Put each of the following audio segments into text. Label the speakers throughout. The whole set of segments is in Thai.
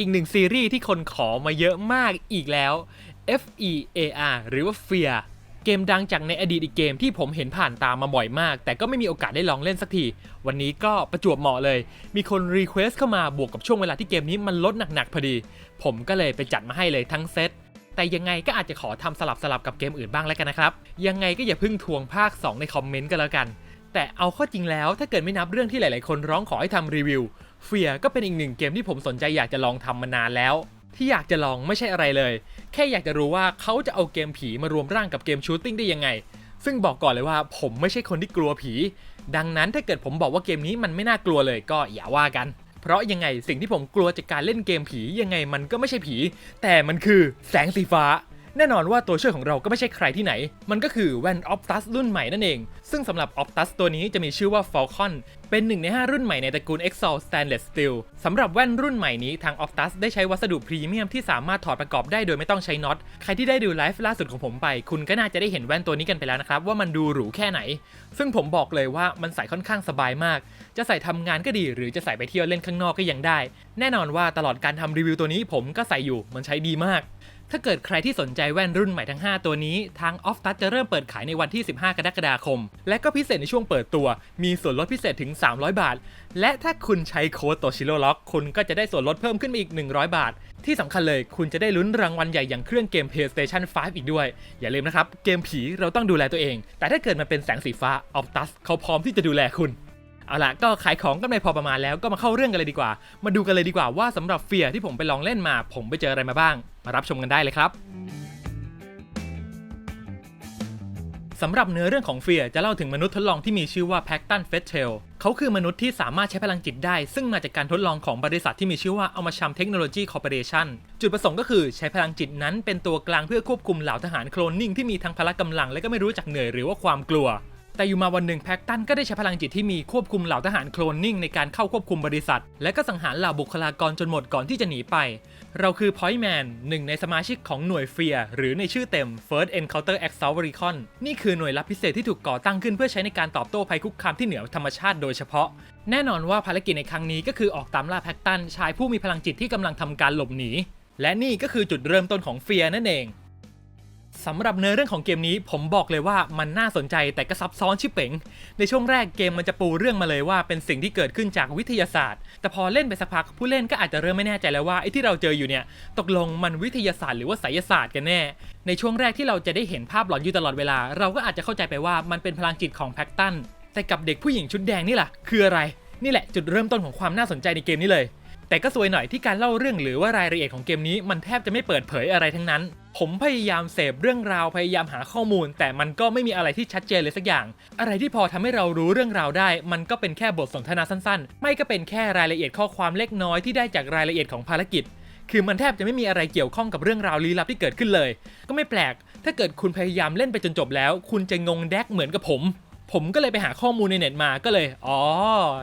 Speaker 1: อีกหนึ่งซีรีส์ที่คนขอมาเยอะมากอีกแล้ว F E A R หรือว่า Fear เกมดังจากในอดีตอีกเกมที่ผมเห็นผ่านตามมาบ่อยมาก แต่ก็ไม่มีโอกาสได้ลองเล่นสักที วันนี้ก็ประจวบเหมาะเลย มีคนรีเควสเข้ามาบวกกับช่วงเวลาที่เกมนี้มันลดหนักๆพอดี ผมก็เลยไปจัดมาให้เลยทั้งเซตแต่ยังไงก็อาจจะขอทำสลับสลับๆกับเกมอื่นบ้างแล้วกันนะครับ ยังไงก็อย่าพิ่งทวงภาค 2 ในคอมเมนต์กันแล้วกัน แต่เอาข้อจริงแล้วถ้าเกิดไม่นับเรื่องที่หลาย ๆ คนร้องขอให้ทำรีวิว เฟียก็เป็นอีกหนึ่งเกมที่ผมสนใจอยากจะลองทำมานานแล้ว ที่อยากจะลองไม่ใช่อะไรเลย แค่อยากจะรู้ว่าเขาจะเอาเกมผีมารวมร่างกับเกมชูตติ้งได้ยังไง ซึ่งบอกก่อนเลยว่าผมไม่ใช่คนที่กลัวผี ดังนั้นถ้าเกิดผมบอกว่าเกมนี้มันไม่น่ากลัวเลยก็อย่าว่ากัน เพราะยังไงสิ่งที่ผมกลัวจากการเล่นเกมผียังไงมันก็ไม่ใช่ผี แต่มันคือแสงสีฟ้า แน่นอนว่าตัวช่วยของเราก็ไม่ใช่ใครที่ไหน มันก็คือแว่น Optus รุ่นใหม่นั่นเอง ซึ่งสำหรับ Optus ตัวนี้จะมีชื่อว่า Falcon เป็นหนึ่งใน 5 รุ่นใหม่ในตระกูล Exalt Stainless Steel สำหรับแว่นรุ่นใหม่นี้ทาง Optus ได้ใช้วัสดุพรีเมียมที่สามารถถอดประกอบได้โดยไม่ต้องใช้น็อต ใครที่ได้ดูไลฟ์ล่าสุดของผมไป คุณก็น่าจะได้เห็นแว่นตัวนี้กันไปแล้วนะครับ ว่ามันดูหรูแค่ไหน ซึ่งผมบอกเลยว่ามันใส่ค่อนข้างสบายมาก จะใส่ทำงานก็ดี หรือจะใส่ไปเที่ยวเล่นข้างนอกก็ยังได้ แน่นอนว่าตลอดการทำรีวิวตัวนี้ผมก็ใส่อยู่มันใช้ดีมาก ถ้าเกิดใครที่สนใจแว่นรุ่นใหม่ทั้ง 5 ตัวนี้ ทางออฟตัสจะเริ่มเปิดขายในวันที่ 15 กรกฎาคม และก็พิเศษในช่วงเปิดตัว มีส่วนลดพิเศษถึง 300 บาท และถ้าคุณใช้โค้ดโตชิโร่ล็อกคุณก็จะได้ส่วนลดเพิ่มขึ้นมาอีก 100 บาท ที่สำคัญเลยคุณจะได้ลุ้นรางวัลใหญ่อย่างเครื่องเกม PlayStation 5 อีกด้วย อย่าลืมนะครับเกมผีเราต้องดูแลตัวเอง แต่ถ้าเกิดมันเป็นแสงสีฟ้าออฟตัสเขาพร้อมที่จะดูแลคุณ เอาล่ะก็ขายของกันไปพอประมาณแล้วก็มาเข้าเรื่องกันเลยดีกว่า มาดูกันเลยดีกว่าว่าสำหรับเฟียที่ผมไปลองเล่นมา ผมไปเจออะไรมาบ้าง มารับชมกันได้เลยครับสำหรับเนื้อเรื่องของเฟียจะเล่าถึงมนุษย์ทดลองที่มีชื่อว่าแพ็กตันเฟสเทลเขาคือมนุษย์ที่สามารถใช้พลังจิตได้ ซึ่งมาจากการทดลองของบริษัทที่มีชื่อว่าเอามาชัมเทคโนโลยีคอร์ปอเรชันจุดประสงค์ก็คือใช้พลังจิตนั้นเป็นตัวกลางเพื่อควบคุมเหล่าทหารโคลนนิ่งที่มีทั้งพละกำลังและก็ไม่รู้จักเหนื่อยหรือว่าความกลัว แต่อยู่มาวันหนึ่งแพ็กตันก็ได้ใช้พลังจิตที่มีควบคุมเหล่าทหารโคลนนิ่งในการเข้าควบคุมบริษัท และก็สังหารเหล่าบุคลากรจนหมดก่อนที่จะหนีไป เราคือ Point Man หนึ่งในสมาชิกของหน่วยเฟียหรือในชื่อเต็ม First Encounter Assault Recon นี่คือหน่วยลับพิเศษที่ถูกก่อตั้งขึ้นเพื่อใช้ในการตอบโต้ภัยคุกคามที่เหนือธรรมชาติโดยเฉพาะ แน่นอนว่าภารกิจในครั้งนี้ก็คือออกตามล่าแพ็กตันชายผู้มีพลังจิตที่กำลังทำการหลบหนีและนี่ก็คือจุดเริ่มต้นของเฟียนั่นเอง สำหรับเนื้อเรื่องของเกมนี้ผมบอกเลยว่ามันน่าสนใจแต่ก็ซับซ้อนชิบเป๋ง ในช่วงแรกเกมมันจะปูเรื่องมาเลยว่าเป็นสิ่งที่เกิดขึ้นจากวิทยาศาสตร์ แต่พอเล่นไปสักพักผู้เล่นก็อาจจะเริ่มไม่แน่ใจแล้วว่าไอ้ที่เราเจออยู่เนี่ยตกลงมันวิทยาศาสตร์หรือว่าไสยศาสตร์กันแน่ ในช่วงแรกที่เราจะได้เห็นภาพหลอนอยู่ตลอดเวลา เราก็อาจจะเข้าใจไปว่ามันเป็นพลังจิตของแพ็กตันแต่กับเด็กผู้หญิงชุดแดงนี่ล่ะคืออะไร นี่แหละจุดเริ่มต้นของความน่าสนใจในเกมนี้เลย แต่ก็สวยหน่อยที่การเล่าเรื่องหรือว่ารายละเอียดของเกมนี้มันแทบจะไม่เปิดเผยอะไรทั้งนั้น ผมพยายามเสพเรื่องราวพยายามหาข้อมูล แต่มันก็ไม่มีอะไรที่ชัดเจนเลยสักอย่าง อะไรที่พอทำให้เรารู้เรื่องราวได้ มันก็เป็นแค่บทสนทนาสั้นๆ ไม่ก็เป็นแค่รายละเอียดข้อความเล็กน้อยที่ได้จากรายละเอียดของภารกิจ คือมันแทบจะไม่มีอะไรเกี่ยวข้องกับเรื่องราวลี้ลับที่เกิดขึ้นเลย ก็ไม่แปลก ถ้าเกิดคุณพยายามเล่นไปจนจบแล้ว คุณจะงงแดกเหมือนกับผม ผมก็เลยไปหาข้อมูลในเน็ตมาก็เลย อ๋อ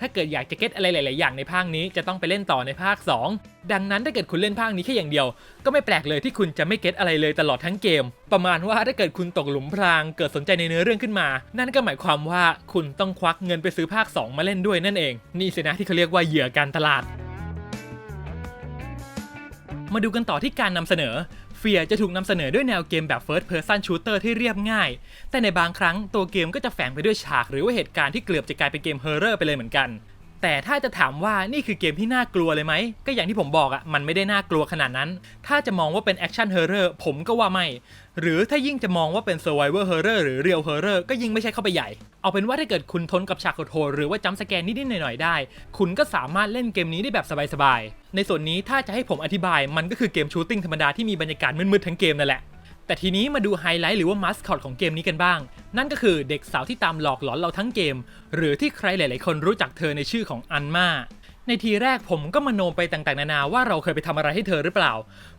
Speaker 1: ถ้าเกิดอยากจะเก็ตอะไรหลาย ๆ อย่างในภาคนี้จะต้องไปเล่นต่อในภาค 2 ดังนั้นถ้าเกิดคุณเล่นภาคนี้แค่อย่างเดียว ก็ไม่แปลกเลยที่คุณจะไม่เก็ตอะไรเลยตลอดทั้งเกม ประมาณว่าถ้าเกิดคุณตกหลุมพราง เกิดสนใจในเนื้อเรื่องขึ้นมา นั่นก็หมายความว่าคุณต้องควักเงินไปซื้อภาค 2 มาเล่นด้วยนั่นเอง นี่สินะที่เขาเรียกว่าเหยื่อการตลาดมาดูกันต่อที่การนำเสนอ เฟียจะถูกนำเสนอด้วยแนวเกมแบบ First Person Shooter ที่เรียบง่าย แต่ในบางครั้งตัวเกมก็จะแฝงไปด้วยฉากหรือว่าเหตุการณ์ที่เกือบจะกลายเป็นเกมเฮอร์เรอร์ไปเลยเหมือนกัน แต่ถ้าจะถามว่านี่คือเกมที่น่ากลัวเลยไหม ก็อย่างที่ผมบอกอะมันไม่ได้น่ากลัวขนาดนั้น ถ้าจะมองว่าเป็นแอคชั่นเฮอร์เรอร์ผมก็ว่าไม่ หรือถ้ายิ่งจะมองว่าเป็น Survivor Horror หรือ Real Horror ก็ยิ่งไม่ใช่เข้าไปใหญ่ เอาเป็นว่าถ้าเกิดคุณทนกับฉากโหดหรือว่าจัมสแกนนิดๆหน่อยๆได้ คุณก็สามารถเล่นเกมนี้ได้แบบสบายๆในส่วนนี้ถ้าจะให้ผมอธิบายมันก็คือเกมชูตติ้งธรรมดาที่มีบรรยากาศมืดๆทั้งเกมนั่นแหละ แต่ทีนี้มาดูไฮไลท์หรือว่ามัสคอตของเกมนี้กันบ้าง นั่นก็คือเด็กสาวที่ตามหลอกหลอนเราทั้งเกม หรือที่ใครหลาย ๆ คนรู้จักเธอในชื่อของอันมาในทีแรกผมก็มโนไปต่างๆ นานาว่าเราเคยไปทำอะไรให้เธอหรือเปล่า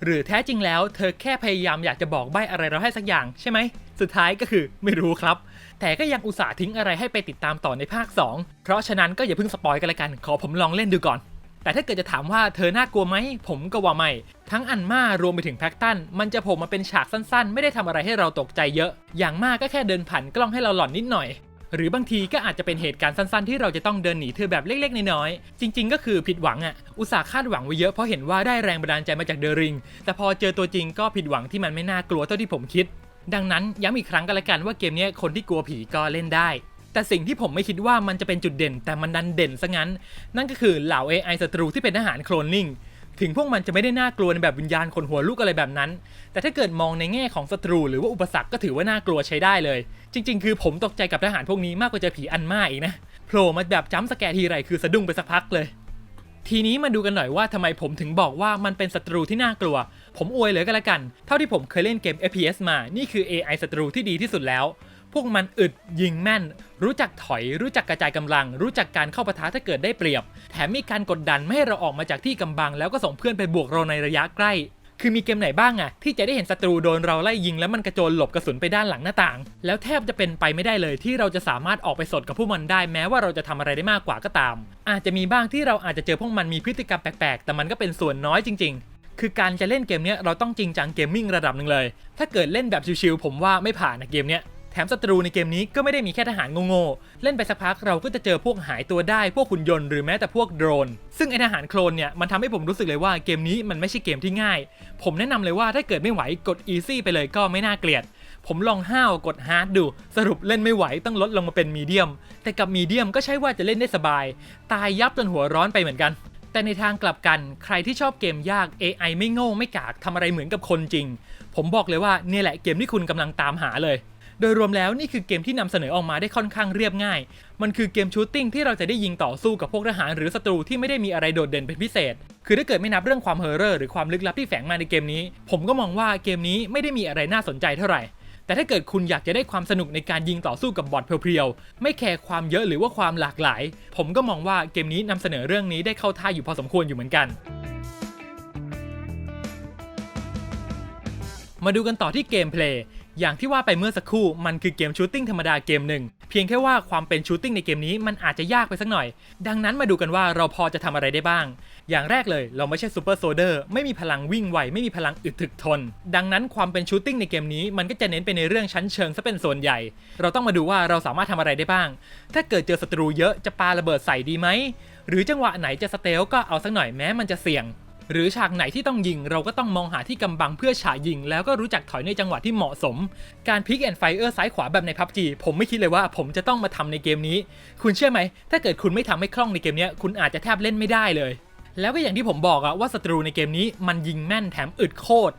Speaker 1: หรือแท้จริงแล้วเธอแค่พยายามอยากจะบอกใบ้อะไรเราให้สักอย่างใช่ไหม สุดท้ายก็คือไม่รู้ครับ แต่ก็ยังอุตส่าห์ทิ้งอะไรให้ไปติดตามต่อในภาค 2 เพราะฉะนั้นก็อย่าเพิ่งสปอยกันละกัน ขอผมลองเล่นดูก่อน แต่ถ้าเกิดจะถามว่าเธอน่ากลัวไหม ผมก็ว่าไม่ ทั้งอันมารวมไปถึงแพ็กตัน มันจะโผล่มาเป็นฉากสั้นๆ ไม่ได้ทำอะไรให้เราตกใจเยอะ อย่างมากก็แค่เดินผ่านกล้องให้เราหลอนนิดหน่อย หรือบางทีก็อาจจะเป็นเหตุการณ์สั้นๆ ที่เราจะต้องเดินหนีเธอแบบเล็กๆ น้อยๆ จริงๆ ก็คือผิดหวังอะ อุตส่าห์คาดหวังไว้เยอะเพราะเห็นว่าได้แรงบันดาลใจมาจากเดอะริง แต่พอเจอตัวจริงก็ผิดหวังที่มันไม่น่ากลัวเท่าที่ผมคิด ดังนั้นย้ำอีกครั้งกันละกันว่าเกมนี้คนที่กลัวผีก็เล่นได้ แต่สิ่งที่ผมไม่คิดว่ามันจะเป็นจุดเด่น แต่มันดันเด่นซะงั้น นั่นก็คือเหล่า AI ศัตรูที่เป็นทหารโคลนนิ่งถึงพวกมันจะไม่ได้น่ากลัวในแบบวิญญาณคนหัวลุกอะไรแบบนั้น แต่ถ้าเกิดมองในแง่ของศัตรูหรือว่าอุปสรรคก็ถือว่าน่ากลัวใช้ได้เลย จริง ๆ คือผมตกใจกับทหารพวกนี้มากกว่าเจอผีอันมาอีกนะโผล่มาแบบจ้ำสแกทีไรคือสะดุ้งไปสักพักเลย ทีนี้มาดูกันหน่อยว่าทำไมผมถึงบอกว่ามันเป็นศัตรูที่น่ากลัว ผมอวยเลยก็แล้วกัน เท่าที่ผมเคยเล่นเกม FPS มา นี่คือ AI ศัตรูที่ดีที่สุดแล้ว พวกมันอึดยิงแม่น รู้จักถอยรู้จักกระจายกำลัง รู้จักการเข้าปะทะถ้าเกิดได้เปรียบ แถมมีการกดดันไม่ให้เราออกมาจากที่กำบัง แล้วก็ส่งเพื่อนไปบวกเราในระยะใกล้ คือมีเกมไหนบ้างอะที่จะได้เห็นศัตรูโดนเราไล่ยิงแล้วมันกระโจนหลบกระสุนไปด้านหลังหน้าต่าง แล้วแทบจะเป็นไปไม่ได้เลยที่เราจะสามารถออกไปสดกับพวกมันได้แม้ว่าเราจะทำอะไรได้มากกว่าก็ตาม อาจจะมีบ้างที่เราอาจจะเจอพวกมันมีพฤติกรรมแปลกๆ แต่มันก็เป็นส่วนน้อยจริงๆคือการจะเล่นเกมเนี้ยเราต้องจริงจังเกมมิ่งระดับหนึ่งเลย ถ้าเกิดเล่นแบบชิวๆผมว่าไม่ผ่านนะเกมเนี้ย แถมศัตรูในเกมนี้ก็ไม่ได้มีแค่ทหารโง่ๆ เล่นไปสักพักเราก็จะเจอพวกหายตัวได้ พวกหุ่นยนต์หรือแม้แต่พวกโดรน ซึ่งไอทหารโคลนเนี่ยมันทำให้ผมรู้สึกเลยว่าเกมนี้มันไม่ใช่เกมที่ง่าย ผมแนะนำเลยว่าถ้าเกิดไม่ไหวกด easy ไปเลยก็ไม่น่าเกลียด ผมลองห้าวกด hard ดู สรุปเล่นไม่ไหวต้องลดลงมาเป็นมีเดียม แต่กับมีเดียมก็ใช่ว่าจะเล่นได้สบาย ตายยับจนหัวร้อนไปเหมือนกันแต่ในทางกลับกันใครที่ชอบเกมยาก AI ไม่โง่ไม่กากทำอะไรเหมือนกับคนจริง ผมบอกเลยว่าเนี่ยแหละเกมที่คุณกำลังตามหาเลย โดยรวมแล้วนี่คือเกมที่นำเสนอออกมาได้ค่อนข้างเรียบง่าย มันคือเกมชูตติ้งที่เราจะได้ยิงต่อสู้กับพวกทหารหรือศัตรูที่ไม่ได้มีอะไรโดดเด่นเป็นพิเศษ คือถ้าเกิดไม่นับเรื่องความเฮอร์เรอร์หรือความลึกลับที่แฝงมาในเกมนี้ ผมก็มองว่าเกมนี้ไม่ได้มีอะไรน่าสนใจเท่าไหร่แต่ถ้าเกิดคุณอยากจะได้ความสนุกในการยิงต่อสู้กับบอทเพียวๆ ไม่แคร์ความเยอะหรือว่าความหลากหลาย ผมก็มองว่าเกมนี้นำเสนอเรื่องนี้ได้เข้าท่าอยู่พอสมควรอยู่เหมือนกัน มาดูกันต่อที่เกมเพลย์ อย่างที่ว่าไปเมื่อสักครู่มันคือเกมชูตติ้งธรรมดาเกมหนึ่งเพียงแค่ว่าความเป็นชูตติ้งในเกมนี้มันอาจจะยากไปสักหน่อย ดังนั้นมาดูกันว่าเราพอจะทำอะไรได้บ้าง อย่างแรกเลยเราไม่ใช่ซูเปอร์โซเดอร์ไม่มีพลังวิ่งไวไม่มีพลังอึดถึกทน ดังนั้นความเป็นชูตติ้งในเกมนี้มันก็จะเน้นไปในเรื่องชั้นเชิงซะเป็นส่วนใหญ่ เราต้องมาดูว่าเราสามารถทำอะไรได้บ้าง ถ้าเกิดเจอศัตรูเยอะจะปาระเบิดใส่ดีไหมหรือจังหวะไหนจะสเตลก็เอาสักหน่อยแม้มันจะเสี่ยง หรือฉากไหนที่ต้องยิง เราก็ต้องมองหาที่กำบังเพื่อฉายิง แล้วก็รู้จักถอยในจังหวะที่เหมาะสม การพิกแอนไฟเออร์ซ้ายขวาแบบในพับจีผมไม่คิดเลยว่าผมจะต้องมาทำในเกมนี้ คุณเชื่อไหม ถ้าเกิดคุณไม่ทำให้คล่องในเกมนี้คุณอาจจะแทบเล่นไม่ได้เลย แล้วก็อย่างที่ผมบอกอะว่าศัตรูในเกมนี้มันยิงแม่นแถมอึดโคตร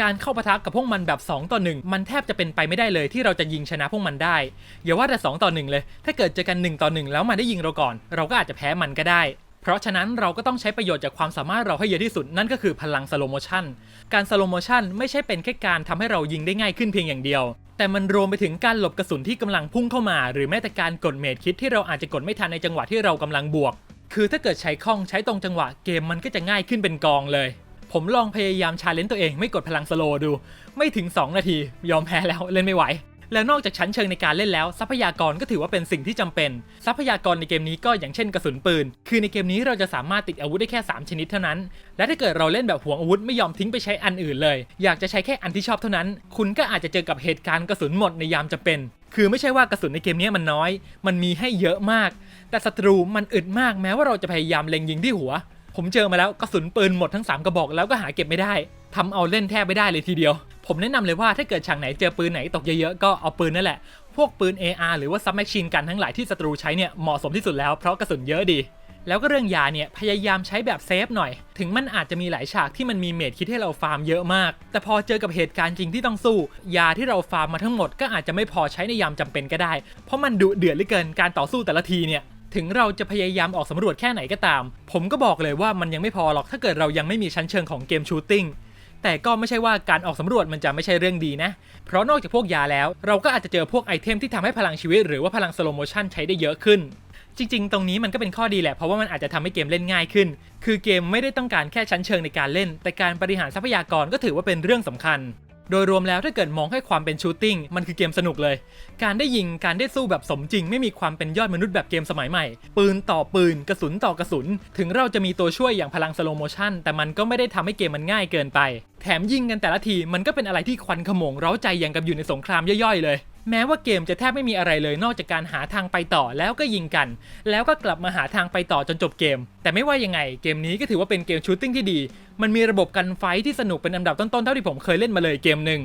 Speaker 1: การเข้าปะทะกับพวกมันแบบ 2 ต่อ 1 มันแทบจะเป็นไปไม่ได้เลยที่เราจะยิงชนะพวกมันได้ อย่าว่าแต่ 2 ต่อ 1 เลย ถ้าเกิดเจอกัน 1 ต่อ 1 แล้วมันได้ยิงเราก่อน เราก็อาจจะแพ้มันก็ได้ เพราะฉะนั้นเราก็ต้องใช้ประโยชน์จากความสามารถเราให้เยอะที่สุด นั่นก็คือพลังสโลโมชันการสโลโมชันไม่ใช่เป็นแค่การทำให้เรายิงได้ง่ายขึ้นเพียงอย่างเดียว แต่มันรวมไปถึงการหลบกระสุนที่กำลังพุ่งเข้ามา หรือแม้แต่การกดเมดคิดที่เราอาจจะกดไม่ทันในจังหวะที่เรากำลังบวก คือถ้าเกิดใช้คล่องใช้ตรงจังหวะเกมมันก็จะง่ายขึ้นเป็นกองเลย ผมลองพยายามชาเลนจ์ตัวเองไม่กดพลังสโลดู ไม่ถึง 2 นาที ยอมแพ้แล้วเล่นไม่ไหว แล้วนอกจากชั้นเชิงในการเล่นแล้ว ทรัพยากรก็ถือว่าเป็นสิ่งที่จำเป็น ทรัพยากรในเกมนี้ก็อย่างเช่นกระสุนปืน คือในเกมนี้เราจะสามารถติดอาวุธได้แค่ 3 ชนิดเท่านั้น และถ้าเกิดเราเล่นแบบหวงอาวุธไม่ยอมทิ้งไปใช้อันอื่นเลย อยากจะใช้แค่อันที่ชอบเท่านั้น คุณก็อาจจะเจอกับเหตุการณ์กระสุนหมดในยามจำเป็น คือไม่ใช่ว่ากระสุนในเกมนี้มันน้อย มันมีให้เยอะมาก แต่ศัตรูมันอึดมากแม้ว่าเราจะพยายามเล็งยิงที่หัว ผมเจอมาแล้วกระสุนปืนหมดทั้ง 3 กระบอกแล้วก็หาเก็บไม่ได้ทำเอาเล่นแทบไม่ได้เลยทีเดียว ผมแนะนำเลยว่าถ้าเกิดฉากไหนเจอปืนไหนตกเยอะๆ ก็เอาปืนนั่นแหละ พวกปืน AR หรือว่าซับแมชชีนกันทั้งหลายที่ศัตรูใช้เนี่ยเหมาะสมที่สุดแล้วเพราะกระสุนเยอะดี แล้วก็เรื่องยาเนี่ยพยายามใช้แบบเซฟหน่อย ถึงมันอาจจะมีหลายฉากที่มันมีเมดคิดให้เราฟาร์มเยอะมาก แต่พอเจอกับเหตุการณ์จริงที่ต้องสู้ ยาที่เราฟาร์มมาทั้งหมดก็อาจจะไม่พอใช้ในยามจำเป็นก็ได้ เพราะมันดุเดือดเหลือเกินการต่อสู้แต่ละทีเนี่ยถึงเราจะพยายามออกสำรวจแค่ไหนก็ตาม ผมก็บอกเลยว่ามันยังไม่พอหรอกถ้าเกิดเรายังไม่มีชั้นเชิงของเกมชูตติ้ง แต่ก็ไม่ใช่ว่าการออกสำรวจมันจะไม่ใช่เรื่องดีนะ เพราะนอกจากพวกยาแล้ว เราก็อาจจะเจอพวกไอเทมที่ทำให้พลังชีวิต หรือว่าพลังสโลโมชันใช้ได้เยอะขึ้น จริง ๆ ตรงนี้มันก็เป็นข้อดีแหละ เพราะว่ามันอาจจะทำให้เกมเล่นง่ายขึ้น คือเกมไม่ได้ต้องการแค่ชั้นเชิงในการเล่น แต่การบริหารทรัพยากรก็ถือว่าเป็นเรื่องสำคัญ โดยรวมแล้วถ้าเกิดมองให้ความเป็นชูตติ้งมันคือเกมสนุกเลย การได้ยิงการได้สู้แบบสมจริง ไม่มีความเป็นยอดมนุษย์แบบเกมสมัยใหม่ ปืนต่อปืนกระสุนต่อกระสุน ถึงเราจะมีตัวช่วยอย่างพลังสโลโมชันแต่มันก็ไม่ได้ทำให้เกมมันง่ายเกินไป แถมยิงกันแต่ละทีมันก็เป็นอะไรที่ควันขโมงเร้าใจอย่างกับอยู่ในสงครามย่อยๆเลย แม้ว่าเกมจะแทบไม่มีอะไรเลยนอกจากการหาทางไปต่อแล้วก็ยิงกัน แล้วก็กลับมาหาทางไปต่อจนจบเกม แต่ไม่ว่ายังไงเกมนี้ก็ถือว่าเป็นเกมชูตติ้งที่ดี มันมีระบบกันไฟที่สนุกเป็นอันดับต้นๆเท่าที่ผมเคยเล่นมาเลยเกมหนึ่ง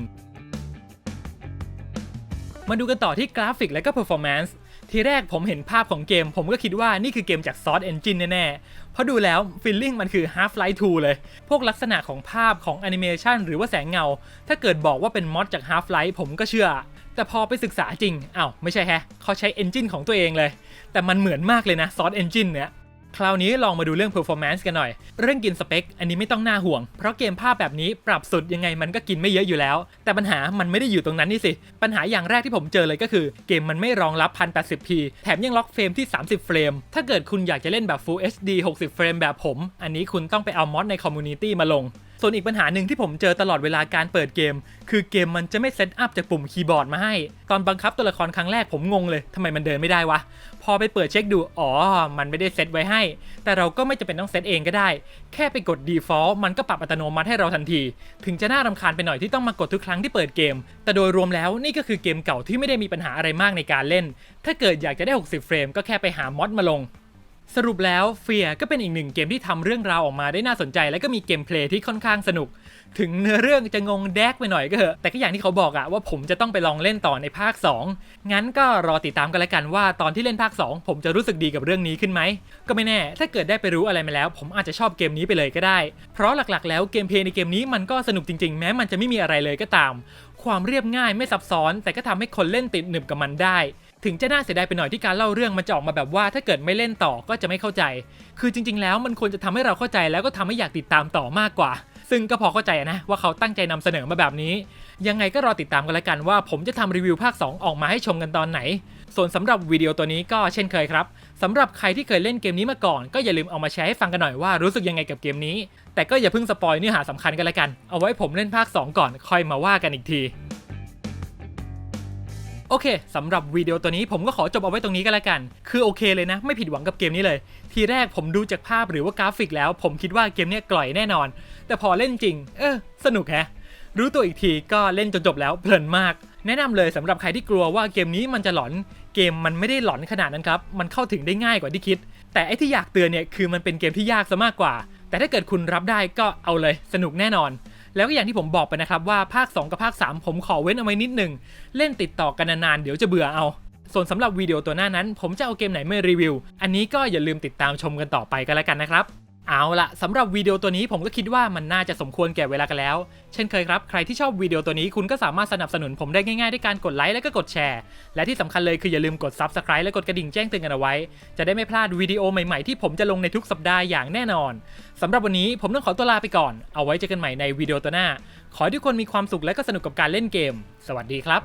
Speaker 1: มาดูกันต่อที่กราฟิกและก็ performance ทีแรกผมเห็นภาพของเกม ผมก็คิดว่านี่คือเกมจาก Source Engine แน่ๆ เพราะดูแล้ว feeling มันคือ Half-Life 2 เลย พวกลักษณะของภาพของแอนิเมชันหรือว่าแสงเงา ถ้าเกิดบอกว่าเป็นมอดจาก Half-Life ผมก็เชื่อ แต่พอไปศึกษาจริงอ้าวไม่ใช่แฮะเขาใช้ Engine ของตัวเองเลย แต่มันเหมือนมากเลยนะ Source Engine เนี่ยคราวนี้ลองมาดูเรื่อง performance กันหน่อย เรื่องกินสเปค อันนี้ไม่ต้องน่าห่วง เพราะเกมภาพแบบนี้ปรับสุดยังไงมันก็กินไม่เยอะอยู่แล้ว แต่ปัญหามันไม่ได้อยู่ตรงนั้นนี่สิ ปัญหาอย่างแรกที่ผมเจอเลยก็คือ เกมมันไม่รองรับ 1080p แถมยังล็อกเฟรมที่ 30 เฟรม ถ้าเกิดคุณอยากจะเล่นแบบ Full HD 60 เฟรมแบบผม อันนี้คุณต้องไปเอามอดในคอมมูนิตี้มาลง ส่วนอีกปัญหาหนึ่งที่ผมเจอตลอดเวลาการเปิดเกม คือเกมมันจะไม่เซตอัพจากปุ่มคีย์บอร์ดมาให้ ตอนบังคับตัวละครครั้งแรกผมงงเลยทำไมมันเดินไม่ได้วะ พอไปเปิดเช็คดู อ๋อ มันไม่ได้เซตไว้ให้ แต่เราก็ไม่จำเป็นต้องเซตเองก็ได้ แค่ไปกด default มันก็ปรับอัตโนมัติให้เราทันที ถึงจะน่ารำคาญไปหน่อยที่ต้องมากดทุกครั้งที่เปิดเกม แต่โดยรวมแล้วนี่ก็คือเกมเก่าที่ไม่ได้มีปัญหาอะไรมากในการเล่น ถ้าเกิดอยากจะได้ 60 เฟรมก็แค่ไปหามอดมาลง สรุปแล้วเฟียก็เป็นอีกหนึ่งเกมที่ทำเรื่องราวออกมาได้น่าสนใจ และก็มีเกมเพลย์ที่ค่อนข้างสนุก ถึงเนื้อเรื่องจะงงแดกไปหน่อยก็เถอะ แต่ก็อย่างที่เขาบอกอะว่าผมจะต้องไปลองเล่นต่อในภาค 2 งั้นก็รอติดตามกันแล้วกันว่าตอนที่เล่นภาค 2 ผมจะรู้สึกดีกับเรื่องนี้ขึ้นไหม ก็ไม่แน่ ถ้าเกิดได้ไปรู้อะไรมาแล้ว ผมอาจจะชอบเกมนี้ไปเลยก็ได้ เพราะหลักๆ แล้วเกมเพลย์ในเกมนี้มันก็สนุกจริงๆ แม้มันจะไม่มีอะไรเลยก็ตาม ความเรียบง่ายไม่ซับซ้อน แต่ก็ทำให้คนเล่นติดหนึบกับมันได้ ถึงจะน่าเสียดายไปหน่อยที่การเล่าเรื่องมันจะออกมาแบบว่าถ้าเกิดไม่เล่นต่อก็จะไม่เข้าใจ คือจริง ๆ แล้วมันควรจะทำให้เราเข้าใจแล้วก็ทำให้อยากติดตามต่อมากกว่า ซึ่งก็พอเข้าใจนะว่าเขาตั้งใจนำเสนอมาแบบนี้ ยังไงก็รอติดตามกันล้วกันว่า ผมจะทำรีวิวภาค 2 ออกมาให้ชมกันตอนไหน ส่วนสำหรับวิดีโอตัวนี้ก็เช่นเคยครับสำหรับใครที่เคยเล่นเกมนี้มาก่อน ก็อย่าลืมเอามาแชร์ให้ฟังกันหน่อยว่ารู้สึกยังไงกับเกมนี้ แต่ก็อย่าเพิ่งสปอยเนื้อหาสำคัญกันล้วกัน เอาไว้ผมเล่นภาค 2 ก่อนค่อยมาว่ากันอีกที โอเคสำหรับวิดีโอตัวนี้ผมก็ขอจบเอาไว้ตรงนี้ก็แล้วกัน คือโอเคเลยนะ ไม่ผิดหวังกับเกมนี้เลย ทีแรกผมดูจากภาพหรือว่ากราฟิกแล้ว ผมคิดว่าเกมนี้กล่อยแน่นอน แต่พอเล่นจริง เออสนุกแฮะ รู้ตัวอีกทีก็เล่นจนจบแล้วเพลินมาก แนะนำเลยสำหรับใครที่กลัวว่าเกมนี้มันจะหลอน เกมมันไม่ได้หลอนขนาดนั้นครับ มันเข้าถึงได้ง่ายกว่าที่คิด แต่ไอ้ที่อยากเตือนเนี่ยคือมันเป็นเกมที่ยากซะมากกว่า แต่ถ้าเกิดคุณรับได้ก็เอาเลยสนุกแน่นอน แล้วก็อย่างที่ผมบอกไปนะครับว่าภาค 2 กับภาค 3 ผมขอเว้นเอาไว้นิดหนึ่ง เล่นติดต่อกันนานๆเดี๋ยวจะเบื่อเอา ส่วนสำหรับวิดีโอตัวหน้านั้น ผมจะเอาเกมไหนมารีวิว อันนี้ก็อย่าลืมติดตามชมกันต่อไปกันแล้วกันนะครับ เอาละสำหรับวิดีโอตัวนี้ผมก็คิดว่ามันน่าจะสมควรแก่เวลากันแล้ว เช่นเคยครับ ใครที่ชอบวิดีโอตัวนี้คุณก็สามารถสนับสนุนผมได้ง่ายๆ ด้วยการกดไลค์และก็กดแชร์ และที่สำคัญเลยคืออย่าลืมกด Subscribe และกดกระดิ่งแจ้งเตือนกันเอาไว้ จะได้ไม่พลาดวิดีโอใหม่ๆที่ผมจะลงในทุกสัปดาห์อย่างแน่นอนสำหรับวันนี้ผมต้องขอตัวลาไปก่อน เอาไว้เจอกันใหม่ในวิดีโอตัวหน้า ขอให้ทุกคนมีความสุขและก็สนุกกับการเล่นเกม สวัสดีครับ